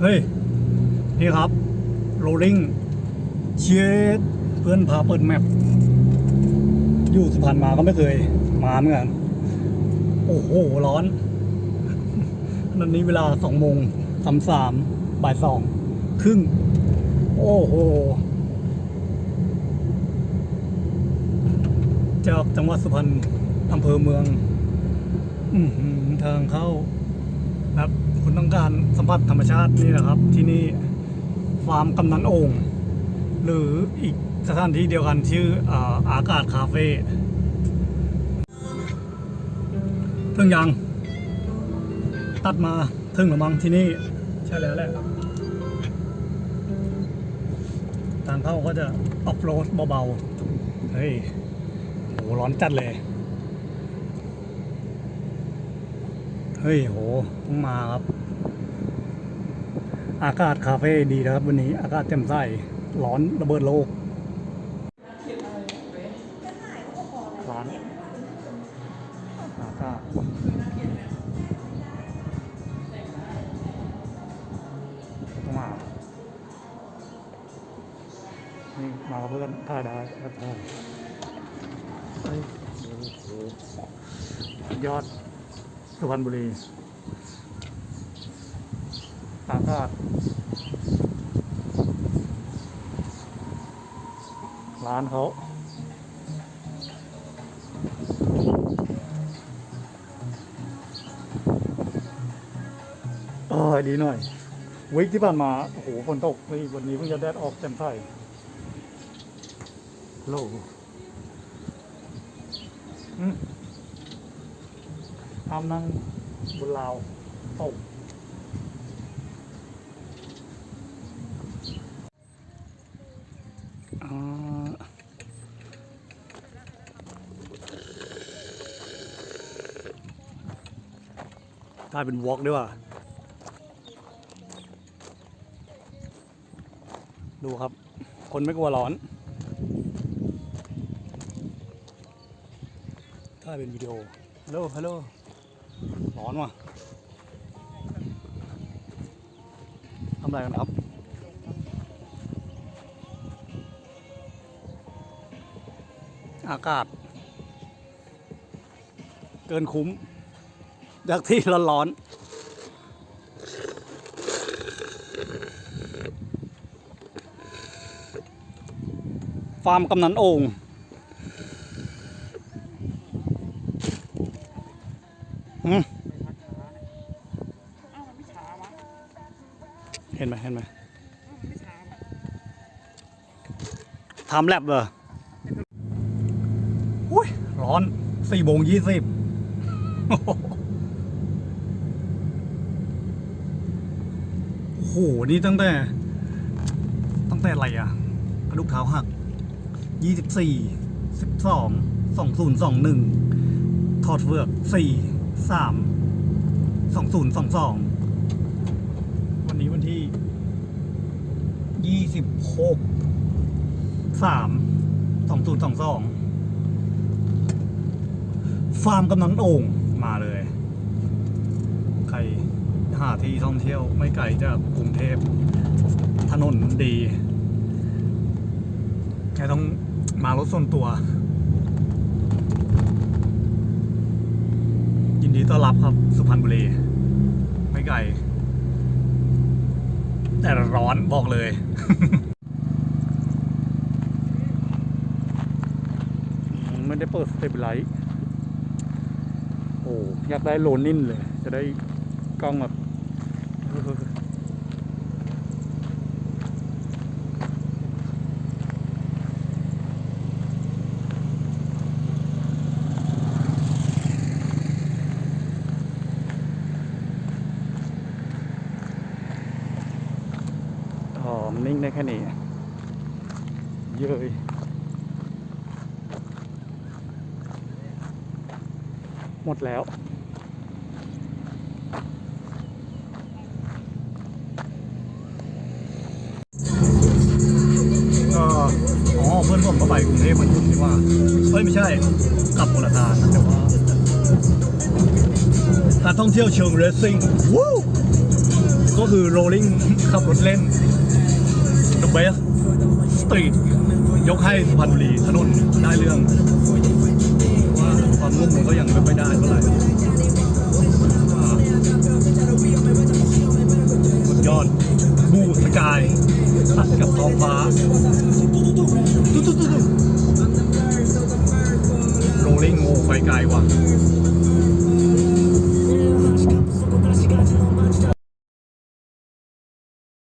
เฮ้ย นี่ครับ rolling เชียเพื่อนพาเปิดแมปอยู่สุพรรณมาก็ไม่เคย มาเหมือนกัน โอ้โห ร้อนนันนี้เวลาสองโมงสามสามบ่ายสองครึ่ง โอ้โห จากจังหวัดสุพรรณอำเภอเมืองอทางเข้าครับ คุณต้องการสัมผัสธรรมชาตินี่นะครับ ที่นี่ฟาร์มกำนันโอ่งหรืออีกสถานที่เดียวกันชื่ออาอากาศคาเฟ่ถึงยังตัดมาถึงหรือมั้งที่นี่ใช่แล้วแหละทางเข้าก็จะออฟโรดเบาๆ เฮ้ยโหร้อนจัดเลย เฮ้ยโหต้องมาครับ อากาศคาเฟ่ดีนะครับ วันนี้อากาศแจ่มใสร้อนระเบิดโลกร้านอากาศต้องมานี่มากับเพื่อนถ่ายได้ครับถ่ายเฮ้ยโอ้โหยอด สุพรรณบุรีอากาศร้านเขาเออดีหน่อย วิกที่ผ่านมา โอ้โหฝนตกเฮ้ยวันนี้เพิ่งจะแดดออกแจ่มใสโลกอืม ทำนั่งบนราวตกอ่ากลายเป็นวอล์กด้วยว่ะ ดูครับ คนไม่กลัวร้อนถ้ายเป็นวิดีโอ ฮัลโหล ฮัลโหล ร้อนว่ะทำอะไรกันครับอากาศ เกินคุ้มจากที่ร้อนๆฟาร์มกำนันโอ่งอืม เอ้ามันไม่ช้าวะเห็นไหมเห็นไหมเอ้ามันไม่ช้าวะทำแลบเหรออุ้ยร้อนสี่โมงยี่สิบโอ้โห นี่ตั้งแต่ ตั้งแต่อะไรอะ กระดูกเท้าหักยี่สิบสี่สิบสองสองศูนย์สองหนึ่งถอดเฟือกสี่ สามสองศูนย์สองสองวันนี้วันที่ยี่สิบหกสามสองศูนย์สองสองฟาร์มกำนันโอ่งมาเลย ใครหาที่ท่องเที่ยวไม่ไกลจากกรุงเทพถนนดีแค่ต้องมารถส่วนตัว ยินดีต้อนรับครับ สุพรรณบุรี ไม่ไกล แต่ร้อนบอกเลยมไม่ได้เปิดสเตปไลท์โอ้อยากได้โลนินเลย จะได้กล้องแบบ อ๋อมันนิ่งได้แค่นี้เยอะหมดแล้วก็อ๋อเพื่อนผมก็ไปกรุงเทพเหมือนคุณที่ว่าเฮ้ยไม่ใช่กลับคนละทางนะแต่ว่าการท่องเที่ยวเชิงเรสซิ่งวู้ก็คือ rolling ขับรถเล่น the best street ยกให้สุพรรณบุรีถนนได้เรื่องว่าความนุ่มมันก็ยังไม่ค่อยได้เท่าไหร่สุดยอดบูสกายตัดกับท้องฟ้าตุ๊ดตุ๊ดตุ๊ด rolling โง่ไฟไกลว่ะ